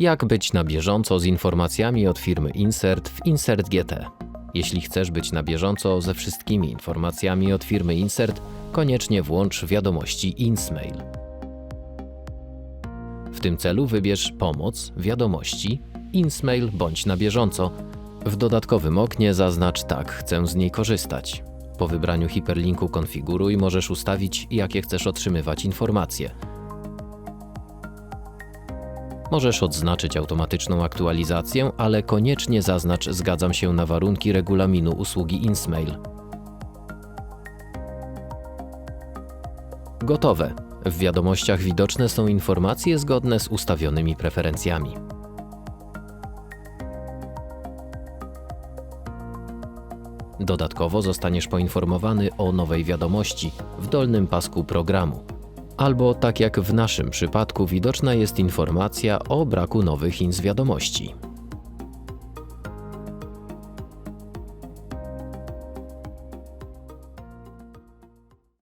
Jak być na bieżąco z informacjami od firmy Insert w Insert GT? Jeśli chcesz być na bieżąco ze wszystkimi informacjami od firmy Insert, koniecznie włącz wiadomości InsMail. W tym celu wybierz Pomoc, Wiadomości, InsMail bądź na bieżąco. W dodatkowym oknie zaznacz tak, chcę z niej korzystać. Po wybraniu hiperlinku konfiguruj możesz ustawić, jakie chcesz otrzymywać informacje. Możesz odznaczyć automatyczną aktualizację, ale koniecznie zaznacz zgadzam się na warunki regulaminu usługi InsMail. Gotowe. W wiadomościach widoczne są informacje zgodne z ustawionymi preferencjami. Dodatkowo zostaniesz poinformowany o nowej wiadomości w dolnym pasku programu. Albo tak jak w naszym przypadku widoczna jest informacja o braku nowych ins wiadomości.